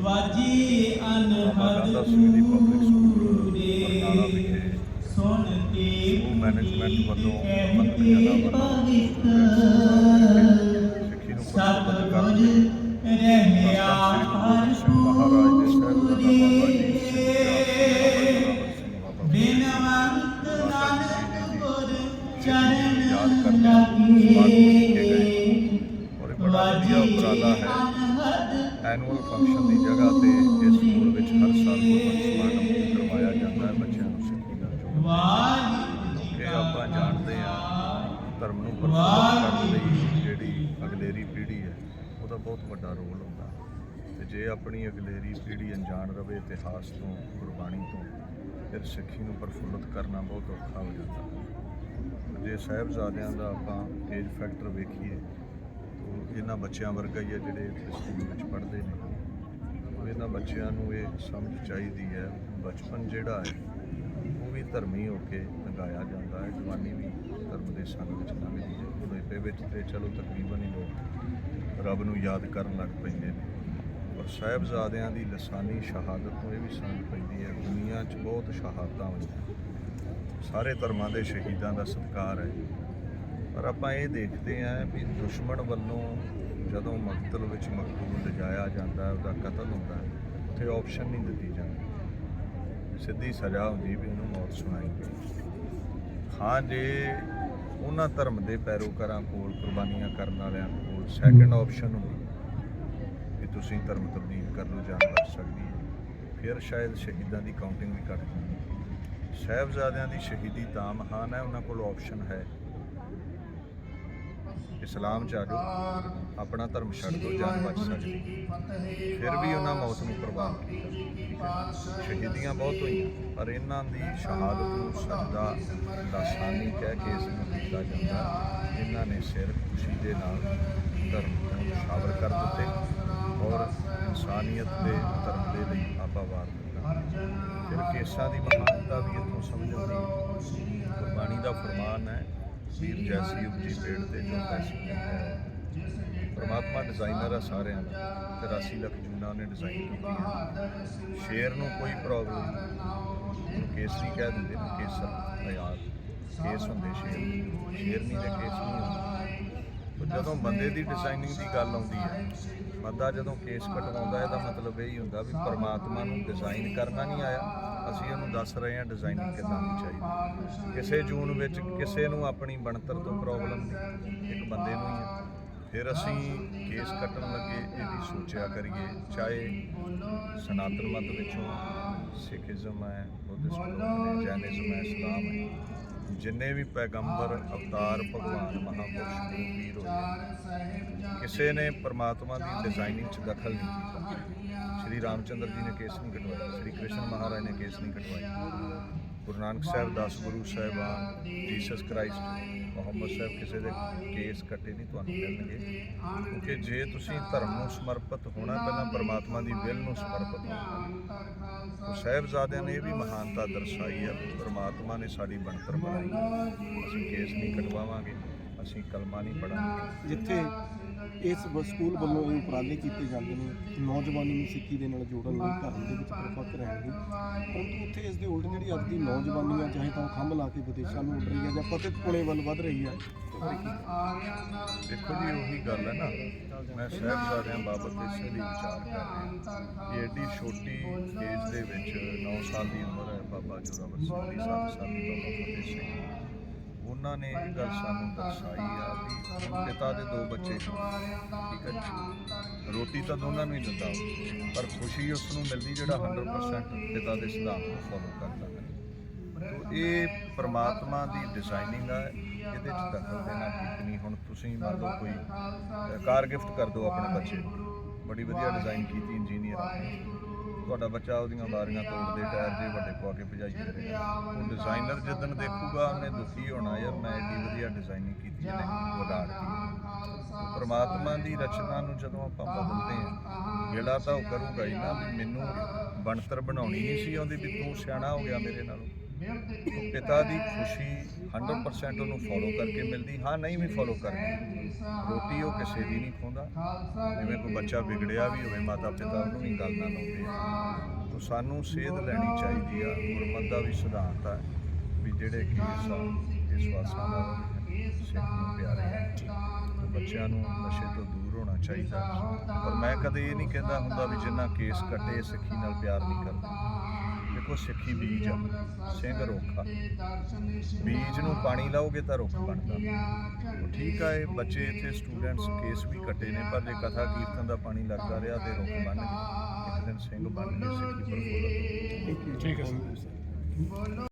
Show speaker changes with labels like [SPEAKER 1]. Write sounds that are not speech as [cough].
[SPEAKER 1] ਵਾਜੀ
[SPEAKER 2] ਬਾਬਾ
[SPEAKER 1] ਅਨਹਦ
[SPEAKER 2] ਗਾਂਧਾ
[SPEAKER 1] ਪੂਰੇ ਸੁਣ ਕੇ
[SPEAKER 2] ਮੈਨੇਜਮੈਂਟ ਵੱਲੋਂ
[SPEAKER 1] ਕਹਿਤੇ
[SPEAKER 2] ਪ੍ਰਬੰਧਕ ਜਨਾਂ ਵੱਲੋਂ ਯਾਦ ਕਰਦੇ ਹਾਂ। ਸਮਾਗਮ ਕੀਤੇ ਗਏ।
[SPEAKER 1] ਲਾਗੇ
[SPEAKER 2] ਔਰ ਇਹ ਬੜਾ ਵਧੀਆ ਉਪਰਾਲਾ ਹੈ।
[SPEAKER 1] ਅਨਹਦ
[SPEAKER 2] ਐਨੂਅਲ ਫੰਕਸ਼ਨ ਦੀ ਜਗ੍ਹਾ ਤੇ ਇਸ ਸਕੂਲ ਵਿੱਚ ਹਰ ਸਾਲ ਗੁਰਮਤਿ ਸਮਾਗਮ ਕਰਵਾਇਆ ਜਾਂਦਾ ਹੈ। ਬੱਚਿਆਂ ਨੂੰ ਸਿੱਖੀ ਦਾ ਜੋ
[SPEAKER 1] ਵਾਹਿਗੁਰੂ
[SPEAKER 2] ਕਿ ਆਪਾਂ ਜਾਣਦੇ ਹਾਂ ਧਰਮ ਨੂੰ ਪ੍ਰਫੁੱਲਤ ਕਰਨ ਲਈ ਜਿਹੜੀ ਅਗਲੇਰੀ ਪੀੜ੍ਹੀ ਹੈ ਉਹਦਾ ਬਹੁਤ ਵੱਡਾ ਰੋਲ ਹੁੰਦਾ ਤੇ ਜੇ ਆਪਣੀ ਅਗਲੇਰੀ ਪੀੜ੍ਹੀ ਅਣਜਾਣ ਰਵੇ ਇਤਿਹਾਸ ਤੋਂ ਗੁਰਬਾਣੀ ਤੋਂ ਫਿਰ ਸਿੱਖੀ ਨੂੰ ਪ੍ਰਫੁੱਲਤ ਕਰਨਾ ਬਹੁਤ ਔਖਾ ਹੋ ਜਾਂਦਾ ਜੇ ਸਾਹਿਬਜ਼ਾਦਿਆਂ ਦਾ ਆਪਾਂ ਏਜ ਫੈਕਟਰ ਵੇਖੀਏ, ਤਾਂ ਇਹਨਾਂ ਬੱਚਿਆਂ ਵਰਗਾ ਹੀ ਹੈ ਜਿਹੜੇ ਸਕੂਲ ਵਿੱਚ ਪੜ੍ਹਦੇ ਨੇ। ਇਹਨਾਂ ਬੱਚਿਆਂ ਨੂੰ ਇਹ ਸਮਝ ਚਾਹੀਦੀ ਹੈ, ਬਚਪਨ ਜਿਹੜਾ ਹੈ, ਉਹ ਵੀ ਧਰਮੀ ਹੋ ਕੇ ਲੰਘਾਇਆ ਜਾਂਦਾ ਹੈ। ਜਵਾਨੀ ਵੀ ਧਰਮ ਦੇ ਸੰਗ ਵਿੱਚ ਲੰਘਦੀ ਹੈ। ਬੁਢੇਪੇ ਵਿੱਚ ਤੇ ਚਲੋ ਤਕਰੀਬਨ ਹੀ ਲੋਕ ਰੱਬ ਨੂੰ ਯਾਦ ਕਰਨ ਲੱਗ ਪੈਂਦੇ ਨੇ। ਪਰ ਸਾਹਿਬਜ਼ਾਦਿਆਂ ਦੀ ਲਸਾਨੀ ਸ਼ਹਾਦਤ ਨੂੰ ਇਹ ਵੀ ਸਮਝ ਪੈਂਦੀ ਹੈ, ਦੁਨੀਆ 'ਚ ਬਹੁਤ ਸ਼ਹਾਦਤਾਂ ਹੋਈਆਂ। ਸਾਰੇ ਧਰਮਾਂ ਦੇ ਸ਼ਹੀਦਾਂ ਦਾ ਸਤਿਕਾਰ ਹੈ। ਪਰ ਆਪਾਂ ਇਹ ਦੇਖਦੇ ਹਾਂ ਵੀ ਦੁਸ਼ਮਣ ਵੱਲੋਂ ਜਦੋਂ ਮਕਤਲ ਵਿੱਚ ਮਕਤੂਲ ਲਿਜਾਇਆ ਜਾਂਦਾ ਉਹਦਾ ਕਤਲ ਹੁੰਦਾ ਹੈ, ਉੱਥੇ ਆਪਸ਼ਨ ਨਹੀਂ ਦਿੱਤੀ ਜਾਂਦੀ। ਸਿੱਧੀ ਸਜ਼ਾ ਹੁੰਦੀ ਵੀ ਉਹਨੂੰ ਮੌਤ ਸੁਣਾਈ ਗਈ। ਹਾਂ, ਜੇ ਉਹਨਾਂ ਧਰਮ ਦੇ ਪੈਰੋਕਾਰਾਂ ਕੋਲ, ਕੁਰਬਾਨੀਆਂ ਕਰਨ ਵਾਲਿਆਂ ਕੋਲ ਸੈਕੰਡ ਆਪਸ਼ਨ ਹੁੰਦੀ, ਵੀ ਤੁਸੀਂ ਧਰਮ ਤਬਦੀਲ ਕਰ ਲਓ ਜਾਨ ਬਚ ਸਕਦੀ ਹੈ, ਫਿਰ ਸ਼ਾਇਦ ਸ਼ਹੀਦਾਂ ਦੀ ਕਾਊਂਟਿੰਗ ਵੀ ਘੱਟ ਜਾਂਦੀ। ਸਾਹਿਬਜ਼ਾਦਿਆਂ ਦੀ ਸ਼ਹੀਦੀ ਤਾਂ ਮਹਾਨ ਹੈ ਉਹਨਾਂ ਕੋਲ ਆਪਸ਼ਨ ਹੈ। ਇਸਲਾਮ ਚ ਆ ਜਾਓ ਆਪਣਾ ਧਰਮ ਛੱਡ ਦਿਓ ਜਾਨ ਬਚ ਸਕਦੀ ਫਿਰ ਵੀ ਉਹਨਾਂ ਮੌਤ ਨੂੰ ਕੁਰਬਾਨ ਕੀਤਾ। ਸ਼ਹੀਦੀਆਂ ਬਹੁਤ ਹੋਈਆਂ ਪਰ ਇਹਨਾਂ ਦੀ ਸ਼ਹਾਦਤ ਨੂੰ ਸਜਦਾ ਲਾਸਾਨੀ ਕਹਿ ਕੇ ਇਸ ਨੂੰ ਕੀਤਾ ਜਾਂਦਾ ਇਹਨਾਂ ਨੇ ਸਿਰ ਖੁਸ਼ੀ ਦੇ ਨਾਲ ਧਰਮ ਤੋਂ ਨਿਸ਼ਾਵਰ ਕਰ ਦਿੱਤੇ ਔਰ ਇਨਸਾਨੀਅਤ ਦੇ ਧਰਮ ਦੇ ਲਈ ਆਪਾ ਵਾਰ ਦਿੱਤਾ। ਫਿਰ ਕੇਸਾਂ ਦੀ ਮਹਾਨਤਾ ਵੀ ਇੱਥੋਂ ਸਮਝ ਆਉਂਦੀ ਹੈ। ਗੁਰਬਾਣੀ ਦਾ ਫਰਮਾਨ ਹੈ, ਵੀਰ ਜੈਸੀ ਉਪਜੀ ਪੇੜ ਤੇ ਜੋ ਤੈਸੀ ਹੈ। ਪਰਮਾਤਮਾ ਡਿਜ਼ਾਈਨਰ ਆ ਸਾਰਿਆਂ ਦਾ 83 ਲੱਖ ਜੂਨਾਂ ਨੇ ਡਿਜ਼ਾਈਨ ਕੀਤੀਆਂ ਸ਼ੇਰ ਨੂੰ ਕੋਈ ਪ੍ਰੋਬਲਮ ਨਹੀਂ। ਉਹਨੂੰ ਕੇਸਰੀ ਕਹਿ ਦਿੰਦੇ ਨੇ, ਕੇਸਰ ਯਾਰ। ਕੇਸ ਹੁੰਦੇ ਸ਼ੇਰ। ਸ਼ੇਰ ਨਹੀਂ ਦੇ ਕੇਸ ਨਹੀਂ ਹੁੰਦੇ। ਜਦੋਂ ਬੰਦੇ ਦੀ ਡਿਜ਼ਾਈਨਿੰਗ ਦੀ ਗੱਲ ਆਉਂਦੀ ਹੈ ਬੰਦਾ ਜਦੋਂ ਕੇਸ ਕਟਵਾਉਂਦਾ ਇਹਦਾ ਮਤਲਬ ਇਹ ਹੀ ਹੁੰਦਾ ਵੀ ਪਰਮਾਤਮਾ ਨੂੰ ਡਿਜ਼ਾਈਨ ਕਰਨਾ ਨਹੀਂ ਆਇਆ ਅਸੀਂ ਉਹਨੂੰ ਦੱਸ ਰਹੇ ਹਾਂ ਡਿਜ਼ਾਈਨਿੰਗ ਕਿੱਦਾਂ ਹੋਣੀ ਚਾਹੀਦੀ। ਕਿਸੇ ਜੂਨ ਵਿੱਚ ਕਿਸੇ ਨੂੰ ਆਪਣੀ ਬਣਤਰ ਤੋਂ ਪ੍ਰੋਬਲਮ ਨਹੀਂ ਇੱਕ ਬੰਦੇ ਨੂੰ ਹੀ ਹੈ। ਫਿਰ ਅਸੀਂ ਕੇਸ ਕੱਟਣ ਲੱਗੇ ਇਹ ਵੀ ਸੋਚਿਆ ਕਰੀਏ ਚਾਹੇ ਸਨਾਤਨ ਮਤ ਵਿੱਚੋਂ ਸਿੱਖੀਜ਼ਮ ਹੈ ਬੁੱਧਿਜ਼ਮ ਹੈ ਜੈਨਿਜ਼ਮ ਹੈ ਇਸਲਾਮ ਹੈ। ਜਿੰਨੇ ਵੀ ਪੈਗੰਬਰ, ਅਵਤਾਰ, ਭਗਵਾਨ, ਮਹਾਪੁਰਸ਼, ਗੁਰੂ ਪੀਰ ਹੋਏ ਕਿਸੇ ਨੇ ਪਰਮਾਤਮਾ ਦੀ ਡਿਜ਼ਾਈਨਿੰਗ 'ਚ ਦਖਲ ਨਹੀਂ ਕੀਤਾ। ਸ਼੍ਰੀ ਰਾਮਚੰਦਰ ਜੀ ਨੇ ਕੇਸ ਨਹੀਂ ਕਟਵਾਇਆ, ਸ਼੍ਰੀ ਕ੍ਰਿਸ਼ਨ ਮਹਾਰਾਜ ਨੇ ਕੇਸ ਨਹੀਂ ਕਟਵਾਇਆ। ਗੁਰੂ ਨਾਨਕ ਸਾਹਿਬ ਦਸ ਗੁਰੂ ਸਾਹਿਬਾਨ, ਜੀਸਸ ਕ੍ਰਾਈਸਟ ਮੁਹੰਮਦ ਸਾਹਿਬ ਕਿਸੇ ਦੇ ਕੇਸ ਕੱਟੇ ਨਹੀਂ ਤੁਹਾਨੂੰ ਮਿਲਣਗੇ। ਕਿਉਂਕਿ ਜੇ ਤੁਸੀਂ ਧਰਮ ਨੂੰ ਸਮਰਪਿਤ ਹੋਣਾ, ਪਹਿਲਾਂ ਪਰਮਾਤਮਾ ਦੀ ਵਿਲ ਨੂੰ ਸਮਰਪਿਤ ਹੋਣਾ। ਸਾਹਿਬਜ਼ਾਦਿਆਂ ਨੇ ਇਹ ਵੀ ਮਹਾਨਤਾ ਦਰਸਾਈ ਹੈ ਪਰਮਾਤਮਾ ਨੇ ਸਾਡੀ ਬਣਤਰ ਬਣਾਈ। ਅਸੀਂ ਕੇਸ ਨਹੀਂ ਕਟਵਾਵਾਂਗੇ, ਅਸੀਂ ਕਲਮਾ ਨਹੀਂ ਪੜਾਂਗੇ
[SPEAKER 3] ਜਿੱਥੇ ਇਸ ਬ- ਸਕੂਲ ਵੱਲੋਂ ਇਹ ਉਪਰਾਲੇ ਕੀਤੇ ਜਾਂਦੇ ਨੇ ਨੌਜਵਾਨੀ ਨੂੰ ਸਿੱਖੀ ਦੇ ਨਾਲ ਜੋੜਨ ਲਈ, ਧਰਮ ਦੇ ਵਿੱਚ ਪ੍ਰਫੁੱਲਤ ਰਹਿਣ ਲਈ। ਪਰੰਤੂ ਉੱਥੇ ਇਸ ਦੇ ਉਲਟ ਜਿਹੜੀ ਅੱਜ ਦੀ ਨੌਜਵਾਨੀ ਆ ਚਾਹੇ ਤਾਂ ਉਹ ਖੰਭ ਲਾ ਕੇ ਵਿਦੇਸ਼ਾਂ ਨੂੰ ਉੱਡ ਰਹੀ ਹੈ ਜਾਂ ਪਤਿਤ ਪੁਣੇ ਵੱਲ ਵੱਧ ਰਹੀ ਹੈ
[SPEAKER 2] ਦੇਖੋ ਜੀ, ਉਹੀ ਗੱਲ ਹੈ ਨਾ। ਮੈਂ ਸਾਹਿਬਜ਼ਾਦਿਆਂ ਬਾਬਤ ਇਸੇ ਲਈ ਵਿਚਾਰ ਕਰ ਰਿਹਾ ਕਿ ਐਡੀ ਛੋਟੀ ਏਜ ਦੇ ਵਿੱਚ 9 ਸਾਲ ਦੀ ਉਮਰ ਹੈ ਬਾਬਾ ਜੋਰਾਵਰ ਸਿੰਘ ਦੀ 7 ਸਾਲ ਬਾਬਾ ਫਤਿਹ ਸਿੰਘ ਉਹਨਾਂ ਨੇ ਇਹ ਗੱਲ ਸਾਨੂੰ ਦਰਸਾਈ ਆ ਵੀ ਪਿਤਾ ਦੇ ਦੋ ਬੱਚੇ ਸੀ, ਠੀਕ ਹੈ ਜੀ। ਰੋਟੀ ਤਾਂ ਦੋਨਾਂ ਨੂੰ ਹੀ ਦਿੰਦਾ ਉਹ, ਪਰ ਖੁਸ਼ੀ ਉਸ ਨੂੰ ਮਿਲਦੀ ਜਿਹੜਾ 100% ਪਿਤਾ ਦੇ ਸਿਧਾਂਤ ਨੂੰ ਫੋਲੋ ਕਰਦਾ ਹੈ। ਤੋ ਇਹ ਪ੍ਰਮਾਤਮਾ ਦੀ ਡਿਜ਼ਾਈਨਿੰਗ ਆ। ਇਹਦੇ ਚ ਦਖਲ ਦੇਣਾ ਠੀਕ ਨਹੀਂ। ਹੁਣ ਤੁਸੀਂ ਮੰਨ ਲਓ ਕੋਈ ਅ, ਕਾਰ ਗਿਫਟ ਕਰ ਦਿਓ ਆਪਣੇ ਬੱਚੇ ਨੂੰ। ਬੜੀ ਵਧੀਆ ਡਿਜ਼ਾਈਨ ਕੀਤੀ ਇੰਜੀਨੀਅਰ ਨੇ ਤੁਹਾਡਾ ਬੱਚਾ ਉਹਦੀਆਂ ਵਾਰੀਆਂ ਤੋੜਦੇ, ਟਾਇਰ ਦੇ ਵੱਡੇ ਪਵਾ ਕੇ ਭਜਾਈ ਫਿਰੇਗਾ ਉਹ ਡਿਜ਼ਾਈਨਰ ਜਦੋਂ ਦੇਖੂਗਾ, ਉਹਨੇ ਦੁਖੀ ਹੋਣਾ, ਯਾਰ, ਮੈਂ ਏਡੀ ਵਧੀਆ ਡਿਜ਼ਾਈਨਿੰਗ ਕੀਤੀ ਇਹਨੇ ਵਿਗਾੜਤੀ ਪਰਮਾਤਮਾ ਦੀ ਰਚਨਾ ਨੂੰ ਜਦੋਂ ਆਪਾਂ ਬਦਲਦੇ ਹਾਂ, ਜਿਹੜਾ ਤਾਂ ਉਹ ਕਰੂਗਾ ਹੀ ਨਾ, ਵੀ ਮੈਨੂੰ ਬਣਤਰ ਬਣਾਉਣੀ ਨਹੀਂ ਸੀ ਆਉਂਦੀ, ਵੀ ਤੂੰ ਸਿਆਣਾ ਹੋ ਗਿਆ ਮੇਰੇ ਨਾਲੋਂ। [laughs] ਪਿਤਾ ਦੀ ਖੁਸ਼ੀ 100% ਉਹਨੂੰ ਫੋਲੋ ਕਰਕੇ ਮਿਲਦੀ ਹਾਂ ਨਹੀਂ ਵੀ ਫੋਲੋ ਕਰਕੇ ਰੋਟੀ ਉਹ ਕਿਸੇ ਦੀ ਨਹੀਂ ਖੋਂਦਾ ਜਿਵੇਂ ਕੋਈ ਬੱਚਾ ਵਿਗੜਿਆ ਵੀ ਹੋਵੇ ਮਾਤਾ ਪਿਤਾ ਉਹਨੂੰ ਵੀ ਗੱਲ ਨਾ ਲਾਉਂਦੇ। ਤਾਂ ਸਾਨੂੰ ਸੇਧ ਲੈਣੀ ਚਾਹੀਦੀ ਆ ਗੁਰਮਤਿ ਦਾ ਵੀ ਸਿਧਾਂਤ ਆ ਵੀ ਜਿਹੜੇ ਕੇਸ ਆ ਇਸ ਵਾਸਾਂ ਦਾ ਸਿੱਖ ਨੂੰ ਪਿਆਰੇ ਆ। ਬੱਚਿਆਂ ਨੂੰ ਨਸ਼ੇ ਤੋਂ ਦੂਰ ਹੋਣਾ ਚਾਹੀਦਾ। ਪਰ ਮੈਂ ਕਦੇ ਇਹ ਨਹੀਂ ਕਹਿੰਦਾ ਹੁੰਦਾ ਵੀ ਜਿੰਨਾ ਕੇਸ ਕੱਟੇ ਸਿੱਖੀ ਨਾਲ ਪਿਆਰ ਨਹੀਂ ਕਰਦੇ। ਦੇਖੋ ਸਿੱਖੀ ਬੀਜ ਆ ਸਿੰਘ ਰੁੱਖ। ਬੀਜ ਨੂੰ ਪਾਣੀ ਲਾਓਗੇ ਤਾਂ ਰੁੱਖ ਬਣਦਾ। ਠੀਕ ਆ, ਇਹ ਬੱਚੇ ਇੱਥੇ ਸਟੂਡੈਂਟਸ ਕੇਸ ਵੀ ਕੱਟੇ ਨੇ, ਪਰ ਜੇ ਕਥਾ ਕੀਰਤਨ ਦਾ ਪਾਣੀ ਲੱਗਦਾ ਰਿਹਾ ਤੇ ਰੁੱਖ ਬਣ ਗਏ। ਇੱਕ ਦਿਨ ਸਿੰਘ ਬਣ ਗਏ ਸਿੱਖੀ ਪ੍ਰਫੁੱਲਤ
[SPEAKER 3] ਠੀਕ ਹੈ